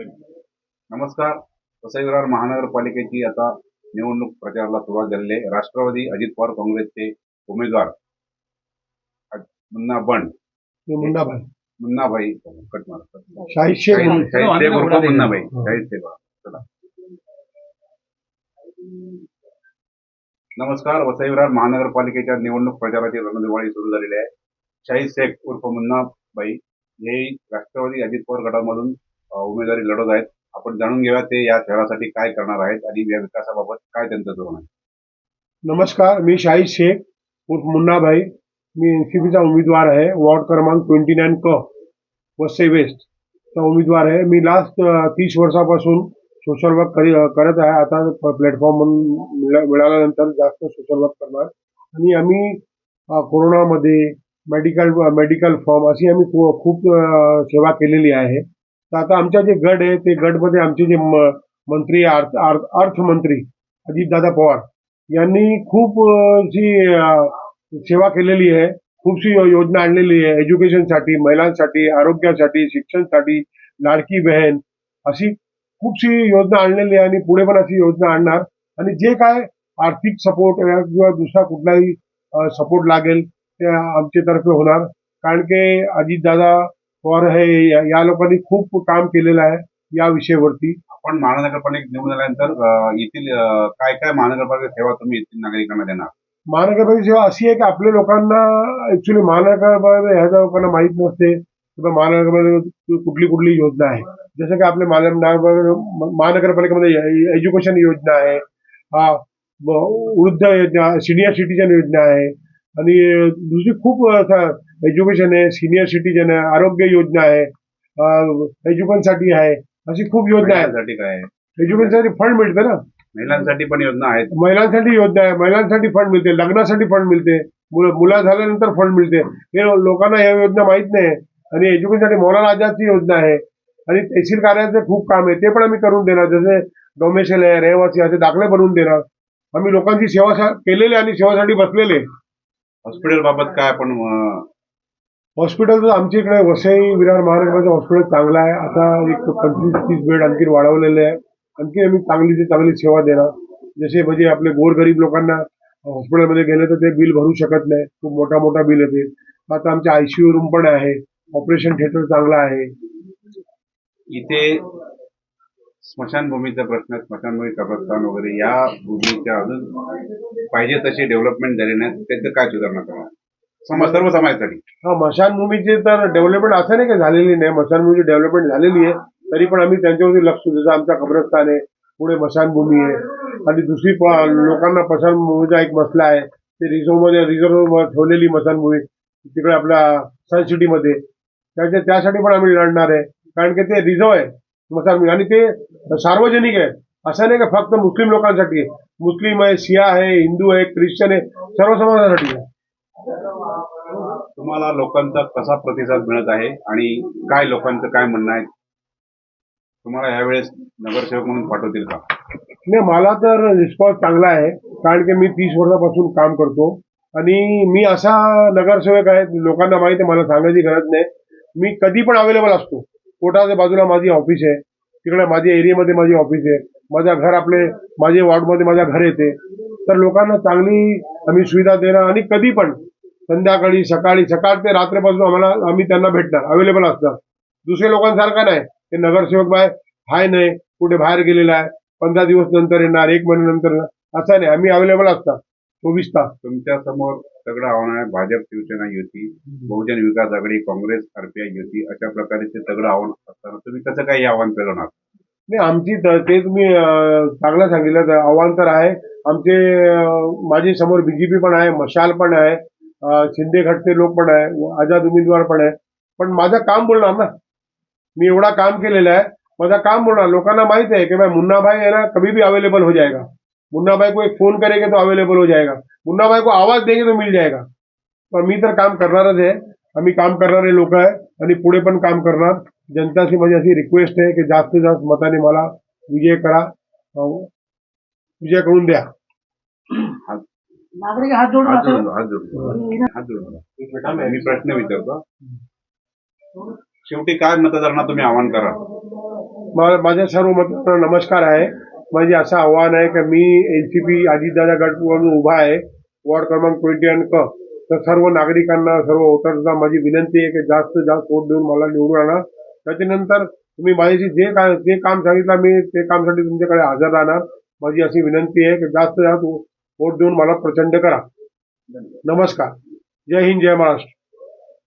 नमस्कार. वसई विरार महानगरपालिकेची आता निवडणूक प्रचाराला सुरुवात झालेली आहे. राष्ट्रवादी अजित पवार काँग्रेसचे उमेदवार मुन्ना बंड मुन्नाभाई मुन्नाभाई कट मारा. शाहीद मुन्नाभाई. हो. शाहीद. चला. नमस्कार. वसई विरार महानगरपालिकेच्या निवडणूक प्रचाराची रणदिवाळी सुरू झालेली आहे. शाहीद शेख उर्फ मुन्नाबाई हे राष्ट्रवादी अजित पवार गटामधून उमेदवारी लढत आहेत. आपण जाणून घेऊया ते या शहरासाठी काय करणार आहेत आणि या विकासाबाबत काय त्यांचं धोरण आहे. नमस्कार मी शाही शेख उर्फ मुन्नाभाई. मी एनसीपीचा उमेदवार आहे. वॉर्ड क्रमांक ट्वेंटी नाईन क वसई वेस्ट चा उमेदवार आहे. मी लास्ट तीस वर्षापासून सोशल वर्क करी करत आहे. आता प्लॅटफॉर्म म्हणून मिळा- मिळाल्यानंतर जास्त सोशल वर्क करणार. आणि आम्ही कोरोनामध्ये मेडिकल मेडिकल फॉर्म अशी आम्ही खूप सेवा केलेली आहे. तर आता आमच्या जे गट आहे ते गटमध्ये आमचे जे म- मंत्री अर्थ अर्थ- अर्थमंत्री अजितदादा पवार यांनी खूप जी सेवा केलेली आहे खूपशी योजना आणलेली आहे एज्युकेशनसाठी महिलांसाठी आरोग्यासाठी शिक्षणसाठी लाडकी बहन अशी खूपशी योजना आणलेली आहे आणि पुढे पण अशी योजना आणणार. आणि जे काय आर्थिक सपोर्ट किंवा दुसरा कुठलाही सपोर्ट लागेल ते आमच्यातर्फे होणार. कारण की अजितदादा पवार हे या- लोकांनी खूप काम केलेलं आहे या विषयावरती. आपण महानगरपालिकेत निवडून आल्यानंतर अ, येथील अ, काय काय महानगरपालिका सेवा तुम्ही येथील नागरिकांना देणार? महानगरपालिका सेवा अशी आहे की आपल्या लोकांना ऍक्च्युली महानगरपालिका ह्या लोकांना माहीत नसते की बा महानगरपालिका कुठली कुठली योजना आहे. जसं की आपल्या महानगर- महानगरपालिकेमध्ये एज्युकेशन योजना आहे हा, ब- वृद्ध योजना सिनियर सिटीजन योजना आहे आणि दुसरी खूप एज्युकेशन आहे सिनियर सिटीजन आहे आरोग्य योजना आहे एज्युकेशनसाठी आहे अशी खूप योजना आहे महिलांसाठी काय आहे? एज्युकेशनसाठी फंड मिळते ना? महिलांसाठी पण योजना आहेत. महिलांसाठी योजना आहे महिलांसाठी फंड मिळते लग्नासाठी फंड मिळते मुलं मुलं झाल्यानंतर फंड मिळते. हे लोकांना या योजना माहीत नाही आणि एज्युकेशनसाठी मौलाना आझादची योजना आहे. आणि तहसील कार्यालयाचे खूप काम आहे ते पण आम्ही करून देणार जसे डोमेशल आहे रहिवासी असे दाखले बनवून देणार. आम्ही लोकांची सेवा सा- केलेली आणि सेवासाठी बसलेले हॉस्पिटल बाबत काय आपण अ, हॉस्पिटल तर आमच्या इकडे वसई विरार महाराष्ट्राचं हॉस्पिटल चांगलं आहे. आता एक पंचवीस तीस बेड आणखी वाढवलेले आहे. आणखी आम्ही चांगली ते चांगली सेवा देणार. जसे म्हणजे आपले गोरगरीब लोकांना हॉस्पिटलमध्ये गेले तर ते बिल भरू शकत नाही. खूप मोठा मोठा बिल येते. आता आमच्या आयसीयू रूम पण आहे. ऑपरेशन थिएटर चांगलं आहे. इथे स्मशानभूमीचा प्रश्न स्मशानभूमी कब्रस्थान वगैरे या भूमीच्या अजून पाहिजे तशी डेव्हलपमेंट झाली नाही. त्याचं काय सुधारणा करणार समाज सर्व समाजासाठी. हा मशानभूमीची तर डेव्हलपमेंट असं नाही की झालेली नाही. मशानभूमीची डेव्हलपमेंट झालेली आहे. तरी पण आम्ही त्यांच्यावरती लक्ष. जसं आमचा कब्रस्तान आहे पुढे मशानभूमी आहे. आणि दुसरी लोकांना मशानभूमीचा एक मसला आहे. ते रिझर्वमध्ये रिझर्व ठेवलेली मशानभूमी तिकडे आपल्या सन सिटीमध्ये. त्याच्या त्यासाठी पण आम्ही लढणार आहे. कारण की ते रिझर्व आहे मशानभूमी आणि ते सार्वजनिक आहे. असं नाही का फक्त मुस्लिम लोकांसाठी मुस्लिम आहे शिया आहे हिंदू आहे ख्रिश्चन आहे. सर्व समाजासाठी आहे. तुम्हाला लोकांचा कसा प्रतिसाद मिळत आहे आणि काय लोकांचं काय म्हणणं आहे? तुम्हाला यावेळेस नगरसेवक म्हणून पाठवतील का? नाही मला तर रिस्पॉन्स चांगला आहे कारण की मी तीस वर्षापासून काम करतो. आणि मी असा नगरसेवक आहे लोकांना माहिती आहे मला सांगायची गरज नाही. मी कधी पण अवेलेबल असतो. कोटाच्या बाजूला माझी ऑफिस आहे तिकडे माझ्या एरियामध्ये माझी ऑफिस आहे. माझ्या घर आपले माझे वॉर्डमध्ये माझ्या घर येते. तर लोकांना चांगली आम्ही सुविधा देणार आणि कधी पण संध्याकाळी सकाळी सकाळ ते रात्रीपासून आम्हाला आम्ही त्यांना भेटणार. अवेलेबल असणार. दुसऱ्या लोकांसारखं नाही. ते नगरसेवक बाय हाय नाही कुठे बाहेर गेलेला आहे. पंधरा दिवस नंतर येणार एक महिन्यानंतर येणार. असं नाही. आम्ही अवेलेबल असतात चोवीस तास. तुमच्यासमोर सगळं आव्हान आहे. भाजप शिवसेना युती बहुजन विकास आघाडी काँग्रेस आरपीआय युती अशा प्रकारचे सगळं आव्हान असताना तुम्ही कसं काय हे आव्हान पेलवणार नाही आमची त- ते तुम्ही चांगलं सांगितलं. तर आव्हान तर आहे. आमचे माझे समोर बीजेपी पण आहे मशाल पण आहे. शिंदे गटचे लोक पण आहे आझाद उमेदवार पण आहे पण माझं काम बोलणार ना. मी एवढा काम केलेलं आहे माझा काम बोलणार. लोकांना माहित है कि मैं मुन्ना भाई है ना कभी भी अवेलेबल हो जाएगा. मुन्ना भाई को एक फ़ोन करेंगे तो अवेलेबल हो जाएगा. मुन्ना भाई को आवाज़ देंगे तो मिल जाएगा. तर मी तर काम करणारच आहे. आम्ही काम करणारे लोक आहे आणि पुढे पण काम करणार. जनताची माझी अशी रिक्वेस्ट आहे की जास्तीत जास्त मताने मला विजय करा. अं, विजय करून द्या. नागरिक हात जोडून हात जोडून हात जोडून. हात जोडून मी प्रश्न विचारतो. शेवटी काय मतदारांना तुम्ही आवाहन करा माझ्या सर्व मतदारांना नमस्कार आहे. माझे असं आव्हान आहे की मी एनसीपी अजितदादा गटवरून उभा आहे. वॉर्ड क्रमांक ट्वेंटी क. तर सर्व नागरिकांना सर्व वोटर्सना माझी विनंती आहे की जास्त जास्त वोट देऊन मला निवडून आणा. त्याच्यानंतर तुम्ही माझ्याशी जे काय जे काम सांगितलं मी ते कामसाठी तुमच्याकडे हजर राहणार. माझी अशी विनंती आहे की जास्त जास्त वोट देऊन मला प्रचंड करा. नमस्कार. जय हिंद जय महाराष्ट्र.